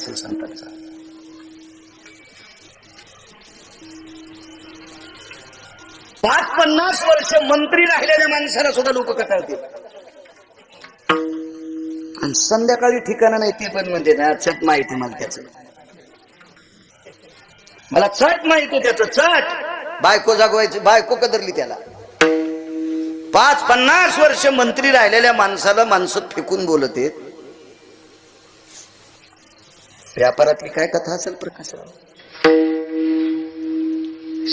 असेल संतांचा पाच पन्नास वर्ष मंत्री राहिलेल्या माणसाला सुद्धा लोक कटाळतील. आणि संध्याकाळी ठिकाणं नाही ते पण म्हणते ना चट माहिती मला त्याच. मला चट माहिती त्याच चट. बायको जागवायची बायको कदरली त्याला. पाच पन्नास वर्ष मंत्री राहिलेल्या माणसाला माणसं फेकून बोलत आहेत. व्यापारातली काय कथा असेल प्रकाशराव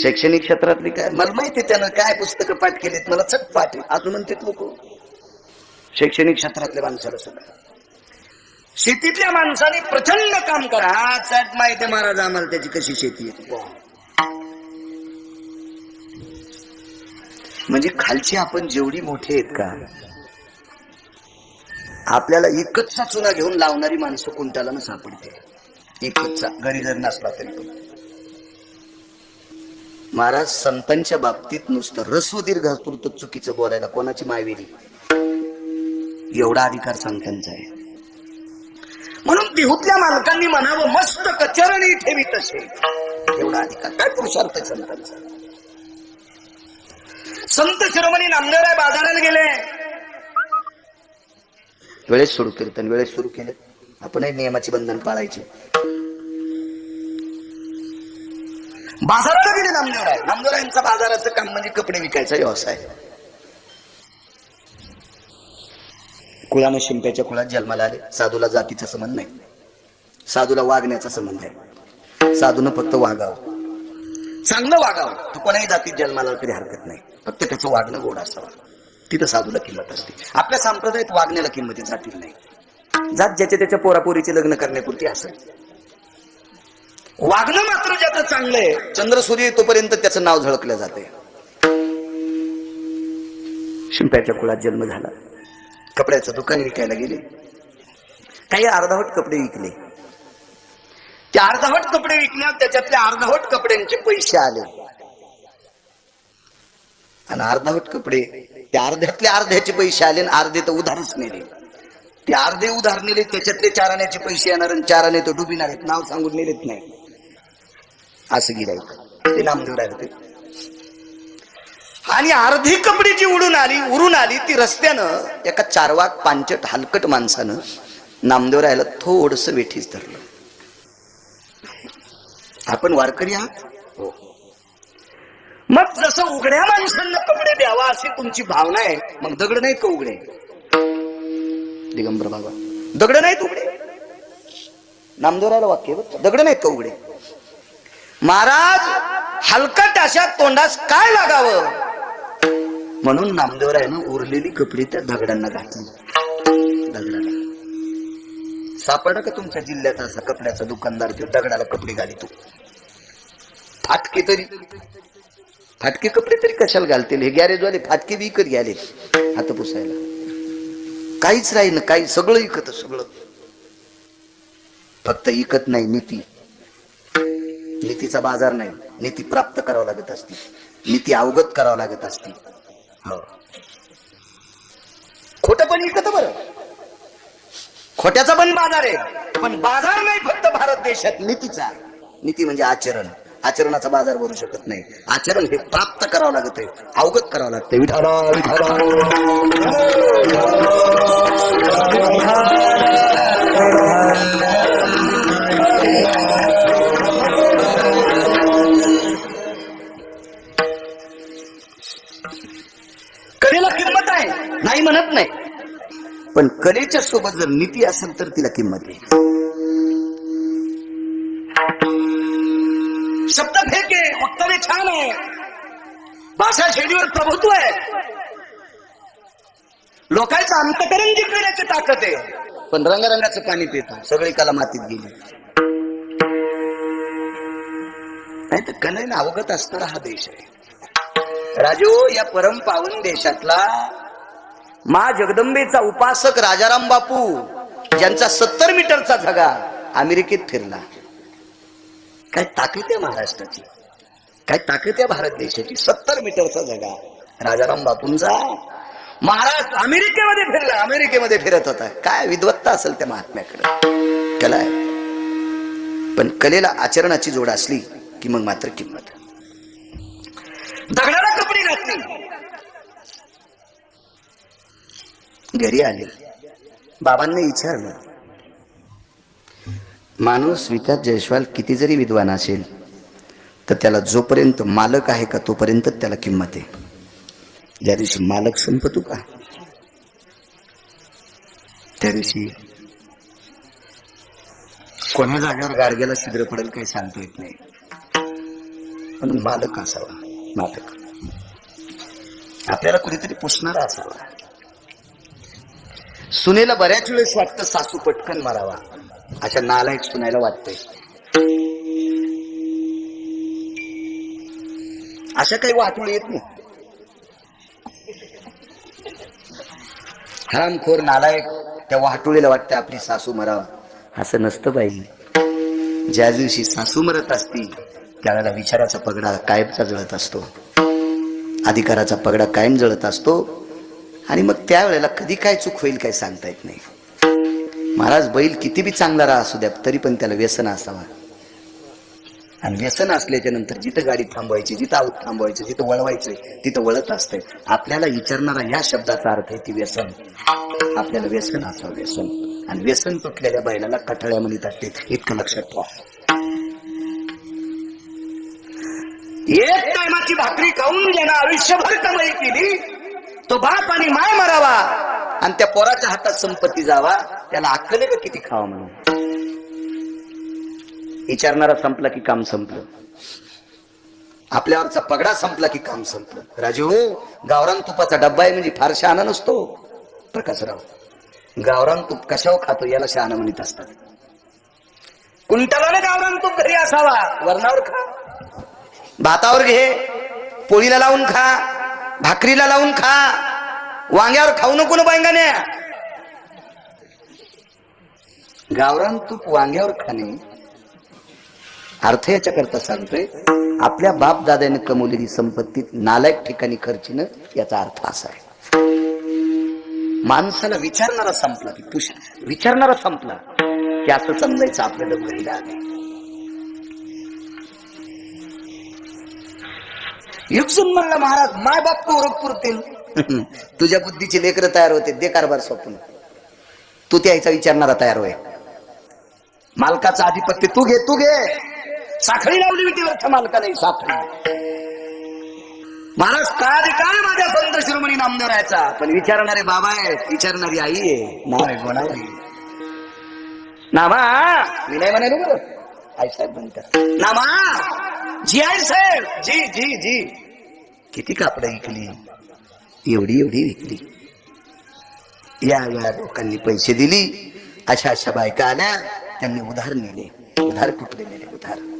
शैक्षणिक क्षेत्रातली काय? मला माहिती त्यानं काय पुस्तकं पाठ केलीत. मला चट पाठ अजून म्हणतात लोक. शैक्षणिक क्षेत्रातल्या माणसाला सुद्धा. शेतीतल्या माणसाने प्रचंड काम करा. चट माहिती महाराज आम्हाला त्याची कशी शेती आहे. म्हणजे खालची आपण जेवढी मोठी आहेत का आपल्याला एकचचा चुना घेऊन लावणारी माणसं कोणत्याला ना सापडते एकचचा घरी जर नसला तरी पण. महाराज संतांच्या बाबतीत नुसतं रस्व दीर्घापुरतं चुकीचं बोलायला कोणाची मायवेली? एवढा अधिकार संतांचा आहे. म्हणून देहूतल्या मालकांनी म्हणावं मस्त कचरणी ठेवी तसे एवढा अधिकार. काय पुरुषार्थ संतांचा? संत शिरोमणी नामदेवराय बाजाराला गेले. वेळेस सुरू कीर्तन वेळेस सुरू केले आपणही नियमाची बंधन पाळायची. बाजाराला गेले नामदेवराय. नामदेवरायांचा बाजाराचं काम म्हणजे कपडे विकायचा व्यवसाय. कुळानं शिंप्याच्या कुळात जन्माला आले. साधूला जातीचा संबंध नाही. साधूला वागण्याचा संबंध आहे. साधूनं फक्त वागावं. चांगलं वागावं. तो कोणाही जातीत जन्माला तरी हरकत नाही. फक्त त्याचं वागणं गोड असावं. तिथं साधूला किंमत असते आपल्या संप्रदायात वागण्याला किंमती जातील नाही. जात ज्याच्या त्याच्या पोरापोरीचे लग्न करण्यापुरती असेल. वागणं मात्र ज्याचं चांगलंय चंद्र सूर्य येतोपर्यंत त्याचं नाव झळकलं जाते शिंप्याच्या कुळात जन्म झाला. कपड्याचं दुकान विकायला गेले. काही अर्धावट कपडे विकले. ते अर्धावट कपडे विकण्यात त्याच्यातल्या अर्धावट कपड्यांचे पैसे आले. आणि अर्धावट कपडे. त्या अर्ध्यातले अर्ध्याचे पैसे आले आणि अर्धे तर उधारच नेले. ते अर्धे उधार नेले त्याच्यातले चाराण्याचे पैसे येणार आणि चाराने तो डुबिणार आहेत नाव सांगून नेलेत नाही. असं गिरायक ते नामदेव राहिले आणि अर्धी कपडे जी उडून आली उरून आली ती रस्त्यानं एका चारवाक पांचट हलकट माणसानं नामदेव राहायला थोडस वेठीच धरलं. आपण वारकरी आहात? मग जसं उघड्या माणसांना कपडे द्यावा अशी तुमची भावना आहे मग दगड नाहीत का उघडे? दिगंबर बाबा. दगड नाहीत उघडे? नामदेवरायला वाक्य दगड नाहीत का उघडे? महाराज हलकट अशा तोंडास काय लागावं? म्हणून नामदेवरायनं उरलेली कपडे त्या दगडांना घातली. दगडाला. सापडा का तुमच्या जिल्ह्यात असा कपड्याचा दुकानदार तो दगडाला कपडे घालितो? फाटके तरी. फाटके कपडे तरी कशाला घालतील? हे गॅरेजवाले फाटके बी विकत घ्याले हात पुसायला. काहीच राहील काही सगळं इकत सगळं. फक्त इकत नाही नीती. नीतीचा बाजार नाही. नीती प्राप्त करावं लागत असते. नीती अवगत करावं लागत असते. हो. खोट पण इकत बरं. खोट्याचा पण बाजार आहे. पण बाजार नाही फक्त भारत देशात नीतीचा. नीती म्हणजे आचरण. आचरणाचा बाजार भरू शकत नाही. आचरण हे प्राप्त करावं लागत आहे अवगत करावं लागतं विठाला कलेला किंमत आहे नाही म्हणत नाही. पण कलेच्या सोबत जर नीती असेल तर तिला किंमत आहे. भाषा शैलीवर प्रभुत्व आहे. लोकांचं अंतकरण जिंकण्याची ताकद आहे पण रंगरंगाचं पाणी पितो सगळी कला मातीत गेली. नाही तर कलेनं अवगत असणारा हा देश आहे. राजू या परम पावन देशातला मा जगदंबेचा उपासक राजाराम बापू ज्यांचा सत्तर मीटरचा झगा अमेरिकेत फिरला. काय ताकद आहे महाराष्ट्राची? काय ताकद आहे भारत देशाची? सत्तर मीटरचा जगा. राजाराम बापूंचा. महाराष्ट्र अमेरिकेमध्ये फिरला. अमेरिकेमध्ये फिरत होता. काय विद्वत्ता असेल त्या महात्म्याकडे. कला आहे. पण कलेला आचरणाची जोड असली की मग मात्र किंमत. दगडाला कपडे घातली. घरी आले. बाबांनी विचारलं माणूस विकास जयस्वाल किती जरी विद्वान असेल तर त्याला जोपर्यंत मालक आहे का तोपर्यंत त्याला किंमत आहे. ज्या दिवशी मालक संपतो का त्या दिवशी कोण्या जागेवर गाडग्याला शिद्र पडेल काही सांगता येत नाही. पण मालक असावा मालक. आपल्याला कुणीतरी पुसणारा असावा. सुनेला बऱ्याच वेळेस वाटतं सासू पटकन मारावा. अशा नालायक सुनायला वाटतंय. अशा काही वाटोळी येत नाही. हरामखोर नालायक त्या वाटोळीला वाटतं आपली सासू मरावा. असं नसतं बाई. ज्या दिवशी सासू मरत असती त्यावेळेला विचाराचा पगडा कायमचा जळत असतो. अधिकाराचा पगडा कायम जळत असतो. आणि मग त्यावेळेला कधी काय चूक होईल काय सांगता येत नाही. महाराज बैल किती बी चांगला राहा असू द्या तरी पण त्याला व्यसन असावा. आणि व्यसन असल्याच्या नंतर जिथं गाडी थांबवायची जिथं आऊत थांबवायचं जिथं वळवायचंय तिथं वळत असतंय. आपल्याला विचारणारा या शब्दाचा अर्थ आहे ती व्यसन. आपल्याला व्यसन असावं व्यसन. आणि व्यसन तुटलेल्या बैलाला कठाळ्या म्हणतात ते. इतकं लक्षात ठेवा. एक टायमाची भाकरी खाऊन ज्यानं आयुष्यभर कमाई केली तो बाप आणि माय मरावा. आणि त्या पोराच्या हातात संपत्ती जावा त्याला अक्कल किती खावा म्हणून? विचारणारा संपला की काम संपलं. आपल्यावरचा पगडा संपला की काम संपलं. राजू गावरान तुपाचा डब्बा आहे म्हणजे फार शहाणा नसतो. प्रकाशराव गावरान तूप कशावर खातो याला शहाणा म्हणत असतात. कुंटलाने गावरान तूप घरी असावा वरणावर खा. भातावर घे पोळीला लावून खा भाकरीला लावून खा वांग्यावर खाऊ नको ना बांगाने गावरान तूप वांग्यावर खाणे अर्थ याच्या करता सांगतोय आपल्या बाप दादाने कमवलेली संपत्ती नालायक ठिकाणी खर्चीनं याचा अर्थ असा आहे. माणसाला विचारणारा संपला की पुष विचारणारा संपला की असं समजायचं आपल्याला घरीला आले युगसून म्हणला महाराज माय बाप तो ओळख पुरतील तुझ्या बुद्धीचे लेकर तयार होते दे कारभार स्वप्न तू त्याचा विचारणारा तयार होय. मालकाचं आधिपत्य तू घे तू घे. साखळी लावली होती व्यर्थ मालकाने साखळी. महाराज का अधिकार माझ्या संत शिरोमणी नामदेवरायचा पण विचारणारे बाबा आहेत विचारणारी आई आहे नाव आहे गोणावरी नामा मी नाही म्हणालो बरं. आई साहेब म्हणतात. नामा जी आई साहेब जी जी जी. किती कापडं विकली? एवढी एवढी विकली. या या लोकांनी पैसे दिली. अशा अशा बायका आल्या त्यांनी उधार नेले. उधार कुठले नेले? उधार. बर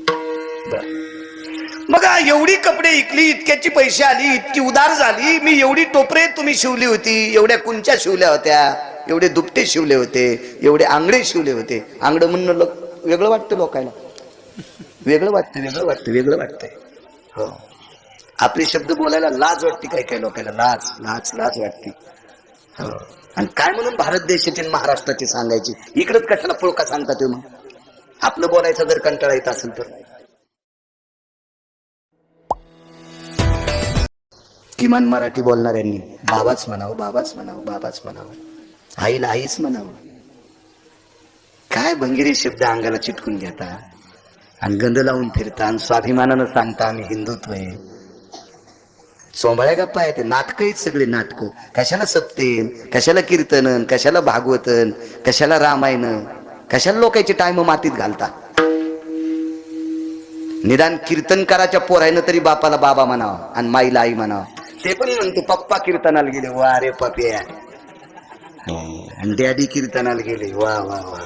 बघा एवढी कपडे इकली इतक्याची पैसे आली इतकी उदार झाली मी एवढी टोपरे तुम्ही शिवली होती एवढ्या कुंच्या शिवल्या होत्या एवढे दुपटे शिवले होते एवढे आंगडे शिवले होते. आंगड म्हणणं लोक वेगळं वाटतं लोकांना वेगळं वाटतं वेगळं वाटतं वेगळं वाटतंय. हो. आपले शब्द बोलायला लाज वाटते काय काय लोकांना लाज लाज लाज वाटते. हो. आणि काय म्हणून भारत देशाची महाराष्ट्राची सांगायची? इकडंच कशाला पुळका सांगता तुम्ही? आपलं बोलायचं जर कंटाळा येत असेल तर. किमान मराठी बोलणाऱ्यांनी बाबाच म्हणावं बाबाच म्हणावं बाबाच म्हणावं. आईला आईच म्हणावं. काय भंगिरी शब्द अंगाला चिटकून घेता? आणि गंध लावून फिरता आणि स्वाभिमानानं सांगता आम्ही हिंदुत्व आहे. सोंबाळ्या गप्पा आहे ते नाटक आहेत सगळे नाटक. कशाला सप्तेन कशाला कीर्तन कशाला भागवतन कशाला रामायण कशाला लोकांचे टाइम मातीत घालता निदान कीर्तनकाराच्या पोरायनं तरी बापाला बाबा म्हणावं आणि माईला आई म्हणावं. ते पण म्हणतो पप्पा कीर्तनाला गेले. वा रे पप्या आणि डॅडी कीर्तनाला गेले. वा वा वा.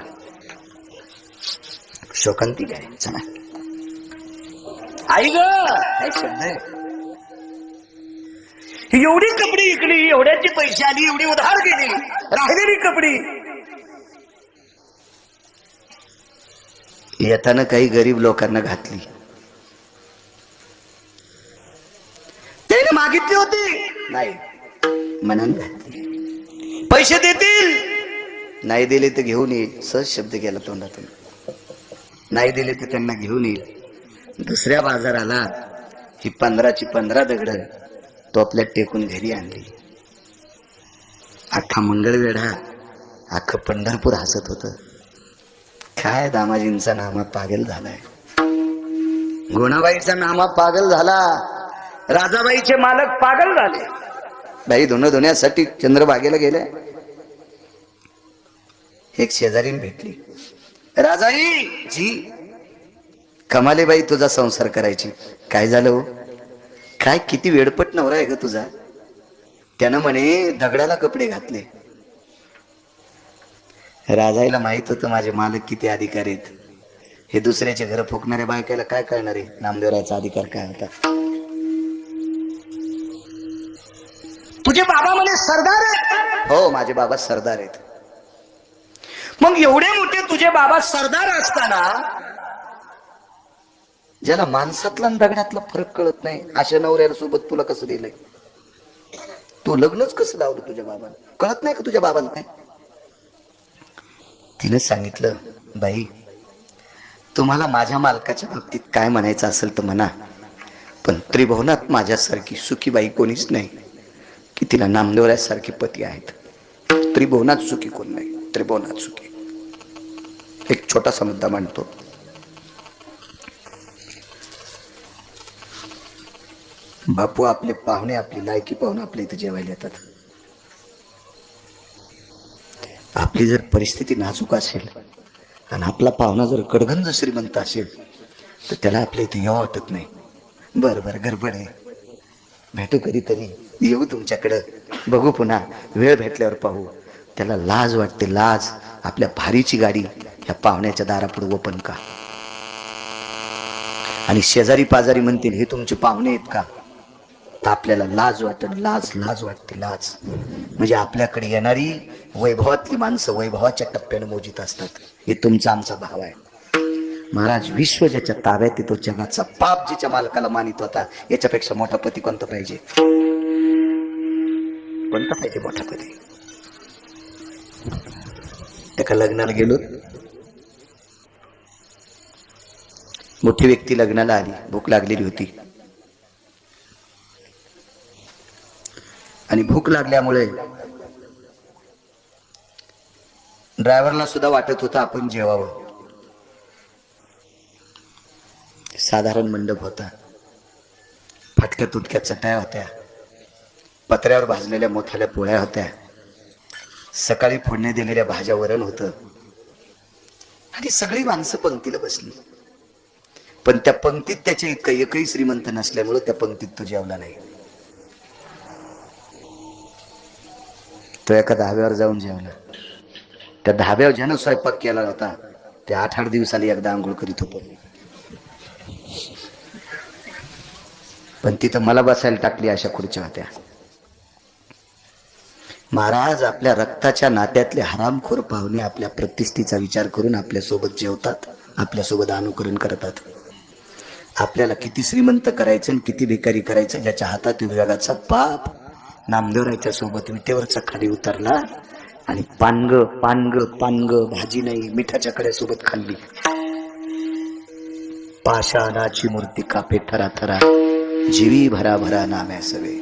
शोकांती काय? चला. आई एवढी कपडी इकली एवढ्याची पैसे आली एवढी उधार गेली राहिलेली कपडी. येताना काही गरीब लोकांना घातली त्याने मागितली होती. नाही. मनान घातली. पैसे देतील. नाही दिले तर घेऊन येईल. सहज शब्द गेला तोंडातून. नाही दिले तर त्यांना घेऊन येईल. दुसऱ्या बाजाराला ही पंधराची पंधरा दगड तो आपल्या टेकून घरी आणली. अख्खा मंगळवेढा अख्खं पंढरपूर हसत होत. काय दामाजींचा नामा पागल झालाय. गुणाबाईचा नामा पागल झाला. राजाबाईचे मालक पागल झाले. बाई धुणं धुण्यासाठी चंद्रबागेला गेल्या एक शेजारीन भेटली. राजाई जी कमाले बाई तुझा संसार करायची. काय झालं हो? काय किती वेडपट नवरा आहे ग तुझा? त्यानं म्हणे दगडाला कपडे घातले. राजाईला माहीत होतं माझे मालक किती अधिकार आहेत. हे दुसऱ्याचे घर फुकणाऱ्या बायकाला काय कळणार आहे? नामदेवराचा अधिकार काय होता? तुझे बाबा म्हणे सरदार आहेत. हो माझे बाबा सरदार आहेत. मग एवढे मोठे तुझे बाबा सरदार असताना ज्याला माणसातला आणि दगडातला फरक कळत नाही अशा नवऱ्याला सोबत तुला कसं दिलंय? तू लग्नच कसं लावलं तुझ्या बाबांना? कळत नाही का तुझ्या बाबांना काय? तिने सांगितलं बाई तुम्हाला माझ्या मालकाच्या बाबतीत काय म्हणायचं असेल तर म्हणा पण त्रिभुवनात माझ्यासारखी सुखी बाई कोणीच नाही. की तिला नामदेवऱ्यासारखे पती आहेत. त्रिभुवनात सुखी कोण नाही? त्रिभुवनात सुखी. एक छोटासा मुद्दा मांडतो. बापू आपले पाहुणे आपली लायकी पाहून आपल्या इथे जेवायला येतात. आपली जर परिस्थिती नाजूक असेल आणि आपला पाहुणा जर कडगंज श्रीमंत असेल तर त्याला आपल्या इथे यावं वाटत नाही. बरं बरं गडबड आहे. भेटू कधीतरी. येऊ तुमच्याकडं. बघू पुन्हा. वेळ भेटल्यावर पाहू. त्याला लाज वाटते लाज. आपल्या भारीची गाडी ह्या पाहुण्याच्या दारापुढे ओपन का? आणि शेजारी पाजारी म्हणतील हे तुमचे पाहुणे आहेत का? तर आपल्याला लाज वाटत लाज लाज वाटते लाज. म्हणजे आपल्याकडे येणारी वैभवातली माणसं वैभवाच्या टप्प्याने मोजित असतात. हे तुमचा आमचा भाव आहे. महाराज विश्व ज्याच्या ताब्यात येतो जगाचा पाप जिच्या मालकाला मानित होता याच्यापेक्षा मोठा पती कोणता पाहिजे? कोणता पाहिजे मोठा पती? एका लग्नाला गेलो. मोठी व्यक्ती लग्नाला आली भूक लागलेली होती. आणि भूक लागल्यामुळे ड्रायव्हरला सुद्धा वाटत होतं आपण जेवावं. साधारण मंडप होता. फाटक्या तुटक्या चटाया होत्या. पत्र्यावर भाजलेल्या मोठ्याल्या पोळ्या होत्या. सकाळी फोडणे दिलेल्या भाज्या वरण होतं. आणि सगळी माणसं पंक्तीला बसली. पण त्या पंक्तीत त्याच्या इतकं एकही श्रीमंत नसल्यामुळं त्या पंक्तीत तो जेवला नाही. तो एका धाब्यावर जाऊन जेवला. त्या धाब्यावर ज्यानं स्वयंपाक केला होता त्या आठ आठ दिवसाला एकदा आंघोळ करीत होतो. पण तिथं मला बसायला टाकली अशा खुर्च्या होत्या. महाराज आपल्या रक्ताच्या नात्यातले हरामखोर पाहुणे आपल्या प्रतिष्ठेचा विचार करून आपल्यासोबत जेवतात आपल्यासोबत अनुकरण करतात. आपल्याला किती श्रीमंत करायचं आणि किती भिकारी करायचं ज्याच्या हातात विभागाचा पाप. नामदेवरायच्या सोबत विटेवरचा खाली उतरला आणि पानग पानग पानग भाजी नाही मिठाच्या कड्यासोबत खाल्ली. पाषाणाची मूर्ती कापे थरा थरा जीवी भरा भरा नाम्या सवे.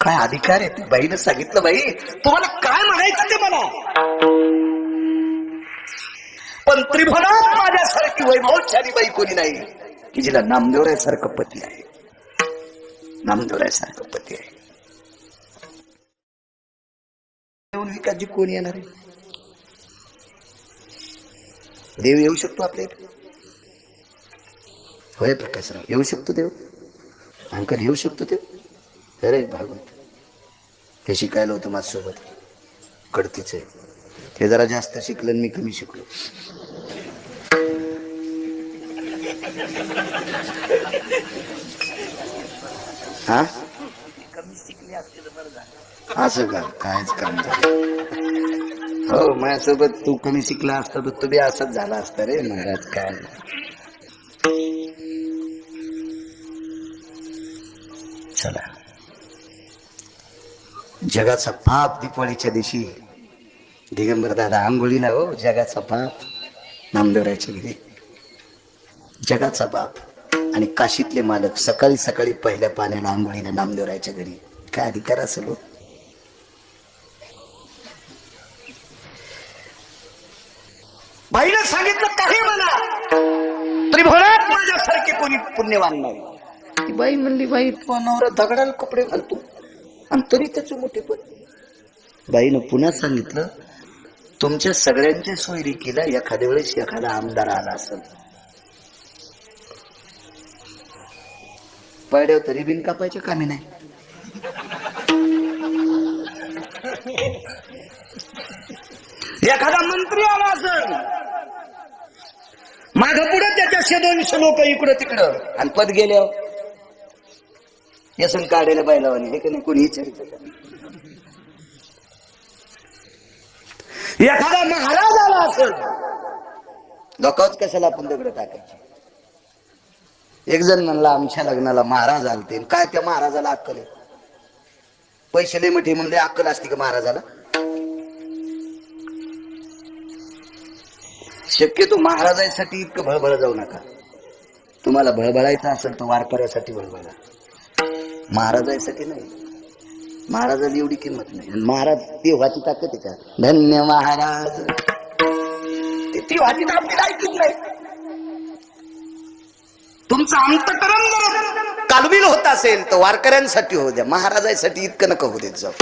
काय अधिकार आहे ते बाईनं सांगितलं बाई? तुम्हाला काय म्हणायचं ते मला? पण त्रिभुवनात माझ्यासारखी वैभवशाली बाई कोणी नाही की जिला नामदेवरायसारखं पती आहे. नामदेवरायसारखं पती आहे. येऊन विकासजी कोण येणार आहे? देव येऊ शकतो आपल्या इथे? होय प्रकाशराव. येऊ शकतो देव? अंकल येऊ शकतो देव? अरे भागवत हे शिकायला होतं माझ्यासोबत. कडतीच आहे. ते जरा जास्त शिकलं आणि मी कमी शिकलो. हा? असं का कायच काम झालं हो माझ्यासोबत तू कमी शिकला असता तर तू बी असंच झाला असता रे महाराज. काय? जगाचा पाप दीपावलीच्या दिवशी. दिगंबर दादा आंघोळीला हो जगाचा पाप. नामदेवरायच्या घरी. जगाचा बाप आणि काशीतले मालक सकाळी सकाळी पहिल्या पाण्याला आंघोळीला नामदेवरायच्या घरी. काय अधिकार असेल हो? बाईनं सांगितलं काही म्हणा. त्रिभुवनात माझ्यासारखे कोणी पुण्यवान नाही. ती बाई म्हणली बाई तो नवरा दगडाला कपडे घालतो. आणि तरी त्याचं मोठे पण. बाईनं पुन्हा सांगितलं तुमच्या सगळ्यांच्या सोयरिकीला एखाद्या वेळेस एखादा आमदार आला असेल. पडव तरी बिन कापायचे कामी नाही. एखादा मंत्री आला असेल. माग पुढे त्याच्या दोनशे लोक इकडं तिकडं. आणि पद गेल्यावर यासून काढायला बैलावाने हे का नाही? कोणी विचारित एखादा महाराज आला असेल लोकच कशाला आपण दगड टाकायचे? एक जण म्हणला आमच्या लग्नाला महाराज आलते. काय त्या महाराजाला अक्कल आहे? पैसे लय मोठे म्हणले अक्कल असते का महाराजाला? शक्यतो महाराजांसाठी इतकं भळभळ जाऊ नका. तुम्हाला भळभळायचं असेल तर वारकऱ्यासाठी भळभळा. महाराजासाठी नाही. महाराजाला एवढी किंमत नाही. महाराज महाराज व्हाची ताकद आहे का? धन्य महाराज. ते देवाची ताकद ऐकत नाही. तुमचं अंतकरण जर कालबिल होत असेल तर वारकऱ्यांसाठी होऊ द्या. महाराजासाठी इतकं नका होऊ देत जाऊ.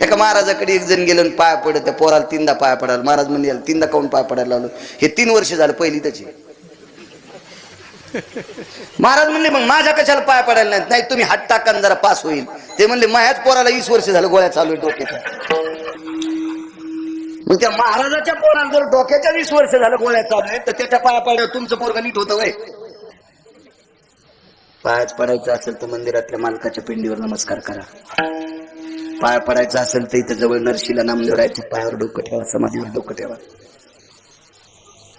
एका महाराजाकडे एक जण गेलं आणि पाया पडत त्या पोराला तीनदा पाया पडायला. महाराज म्हणजे तीनदा काऊन पाया पडायला लावलं? हे तीन वर्ष झालं पहिली त्याची. महाराज म्हणले मग माझ्या कशाला पाया पडायला नाहीत? नाही तुम्ही हात टाकान जरा पास होईल. ते म्हणले माझ्याच पोराला वीस वर्ष झालं गोळ्या चालू आहे डोक्याच्या. मग त्या महाराजाच्या पोराला जर डोक्याच्या वीस वर्ष झालं गोळ्या चालू आहे तर त्याच्या पाया पडल्यावर तुमचं पोरग नीट होतं वय. पायात पडायचं असेल तर मंदिरातल्या मालकाच्या पिंडीवर नमस्कार करा. पाया पडायचं असेल तर इथं जवळ नरशीला नामदेवरायच्या पायावर डोकं ठेवा समाधीवर डोकं ठेवा.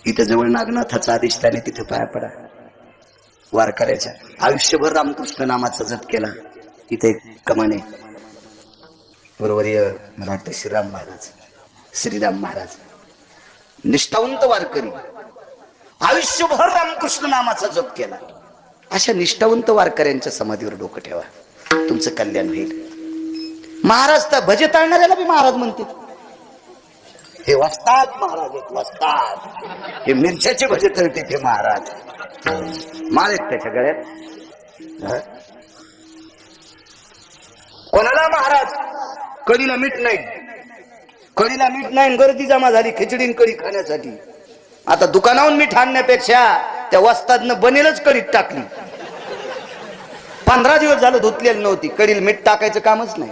इथं जवळ नागनाथाचा आदिष्टाने तिथे पाया पडा. वारकऱ्याच्या आयुष्यभर रामकृष्ण नामाचा जप केला. तिथे कमाने. बरोबर मला वाटतं श्रीराम महाराज. श्रीराम महाराज. निष्ठावंत वारकरी. आयुष्यभर रामकृष्ण नामाचा जप केला. अशा निष्ठावंत वारकऱ्यांच्या समाधीवर डोकं ठेवा. तुमचं कल्याण होईल. महाराज तर भजे ताळणाऱ्याला बी महाराज म्हणतील. हे वाचतात महाराज आहेत हे मिरच्याचे भजे तळते ते महाराज. माल त्याच्या गळ्यात. कोणाला महाराज? कढीला मीठ नाही? कढीला मीठ नाही? गर्दी जमा झाली खिचडी कडी कढी खाण्यासाठी. आता दुकानाहून मीठ आणण्यापेक्षा त्या वस्तादनं बनेलच कढीत टाकली. पंधरा दिवस झालं धुतलेली नव्हती. कडील मीठ टाकायचं कामच नाही.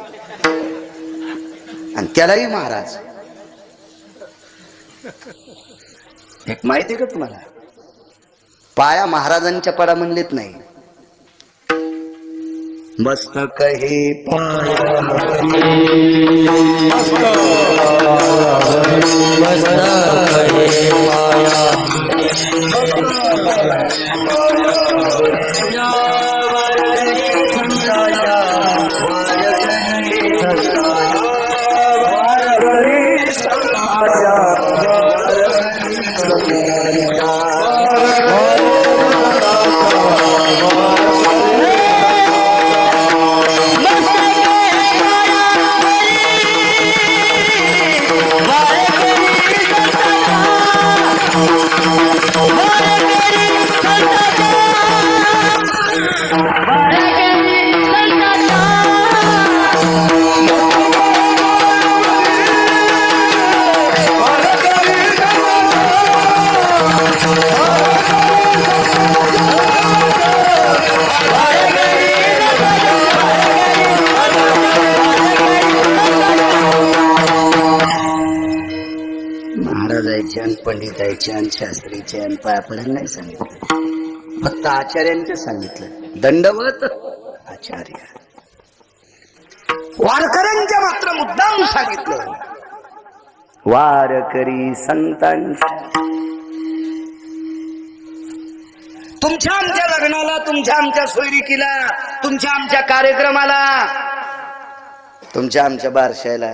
आणि त्यालाही महाराज. एक माहिती का तुम्हाला? पाया महाराजांच्या पडा म्हणलेत नाही मस्तक हे पाया. आणि आणि शास्त्रीचे आणि पाया नाही सांगितलं. फक्त आचार्यांचे सांगितलं. दंडवत आचार्य. वारकऱ्यांच्या मात्र मुद्दाम सांगितलं. वारकरी संतांच्या तुमच्या आमच्या लग्नाला तुमच्या आमच्या सोयरिकीला तुमच्या आमच्या कार्यक्रमाला तुमच्या आमच्या बारशाला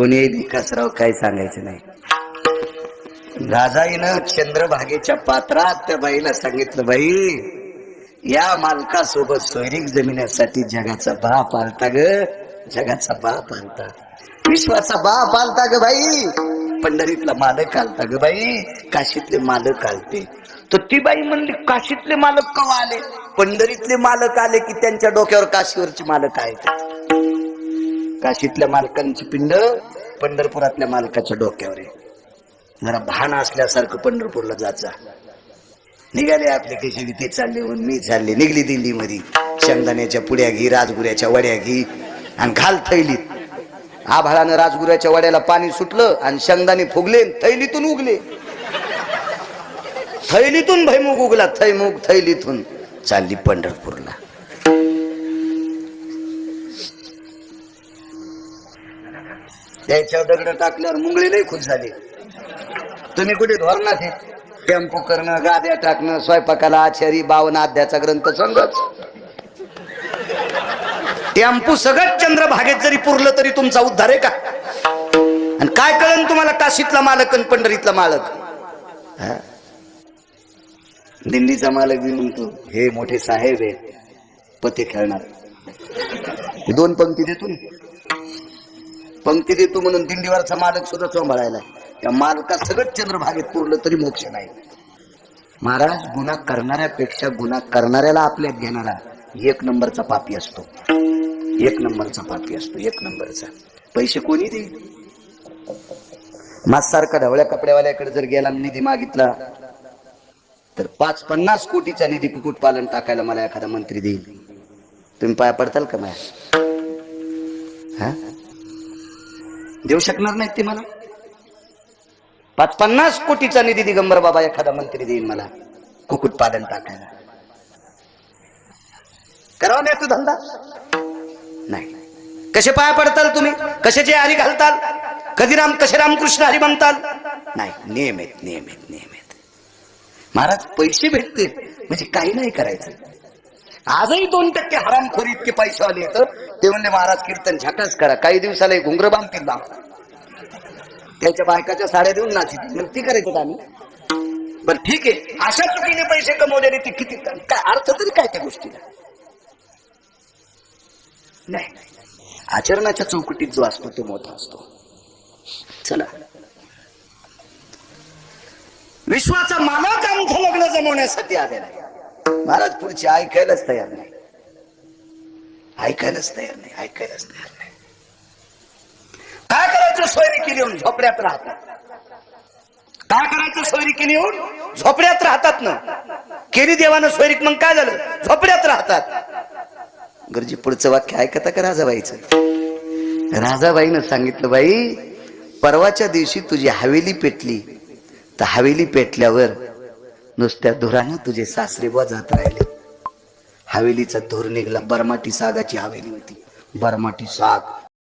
कोणीही विकासराव काय सांगायचं नाही. राजाईनं चंद्रभागेच्या पात्रात त्या बाईला सांगितलं बाई या मालकासोबत सोयरीक जमिनीसाठी जगाचा बाप आलता ग जगाचा बाप आलता. विश्वाचा बाप आलता ग बाई पंढरीतला मालक आलता ग बाई काशीतले मालक आलते. तर ती बाई म्हणली काशीतले मालक कवा आले? पंढरीतले मालक आले की त्यांच्या डोक्यावर काशीवरचे मालक आहेत. काशीतल्या मालकांची पिंड पंढरपुरातल्या मालकाच्या डोक्यावर आहे. जरा भान असल्यासारखं पंढरपूरला जायचा निघाले आपले कशी ते चालले म्हणून मी चालले. निघली दिल्ली मध्ये शेंगदाण्याच्या पुड्या घी राजगुऱ्याच्या वड्या घी आणि घाल थैलीत. आभाळानं राजगुऱ्याच्या वड्याला पाणी सुटलं आणि शेंगदाणे फुगले आणि थैलीतून उगले. थैलीतून भैमुग उगला थैमुग थैलीतून. चालली पंढरपूरला. त्याच्यावर दगड टाकल्यावर मुंगळे लई खुश झाले. तुम्ही कुठे धोरणात हे टेम्पो करणं गाद्या टाकणं स्वयंपाकाला आचारी बावन अध्याचा ग्रंथ संगच टेम्पू सगळं चंद्रभागेत जरी पुरलं तरी तुमचा उद्धार आहे का? आणि काय कळन तुम्हाला काशीतला मालक आणि पंढरीतला मालक? दिंडीचा मालक मी म्हणतो हे मोठे साहेब आहे पते खेळणार. दोन पंक्ती देतो ना. पंक्ती देतो म्हणून दिंडीवरचा मालक सुद्धा सांभाळायला त्या मालकात सगळं चंद्रभागेत पुरलं तरी मोक्ष नाही. महाराज गुन्हा करणाऱ्यापेक्षा गुन्हा करणाऱ्याला आपल्यात घेणारा एक नंबरचा पापी असतो. एक नंबरचा पापी असतो एक नंबरचा. पैसे कोणी देईल? मासारखा ढवळ्या कपड्यावाल्याकडे जर गेला निधी मागितला तर पाच पन्नास कोटीचा निधी कुकुट पालन टाकायला मला एखादा मंत्री देईल. तुम्ही पाया पडताल का माझ्या हा? देऊ शकणार नाहीत ते मला? पाच पन्नास कोटीचा निधी दिगंबर बाबा एखादा मंत्री देईन मला. कुकुट टाकायला. करावा हो नाही तू धंदा. नाही. कसे पाया पडताल तुम्ही? कशाचे हरी घालताल? कधी राम कसे रामकृष्ण हरी म्हणताल नाही नियम आहेत नियमित महाराज पैसे भेटतील. म्हणजे काही नाही करायचं. आजही दोन टक्के हरामखोरी इतके पैसे आले तर ते म्हणले महाराज कीर्तन झकास करा. काही दिवसाला एक घुंगर बांधतील दाम त्याच्या बायकाच्या साड्या देऊन नाचित. मग ती करायचं आम्ही. बर ठीक आहे. अशा चुकीने पैसे कमवलेले ते किती? काय अर्थ तरी काय त्या गोष्टीला? नाही. आचरणाच्या चौकटीत जो असतो तो मोठा असतो. चला. विश्वाचा मालक आमचं लग्न जमवण्यासाठी आलेला आहे. महाराज पुढची ऐकायलाच तयार नाही. ऐकायलाच तयार नाही ऐकायलाच तयार नाही. काय करायचं सोयरी केली येऊन झोपड्यात राहतात? काय करायचं सोयरी येऊन झोपड्यात राहतात ना? केली देवानं सोयरीक मग काय झालं? झोपड्यात राहतात. गरजी पुढचं वाक्य ऐकता का राजाबाईचं? राजाबाईनं सांगितलं बाई परवाच्या दिवशी तुझी हवेली पेटली. तर हवेली पेटल्यावर नुसत्या धुरानं तुझे सासरे वजात जात राहिले. हवेलीचा धूर निघला बरमाटी सागाची हवेली होती. बरमाटी साग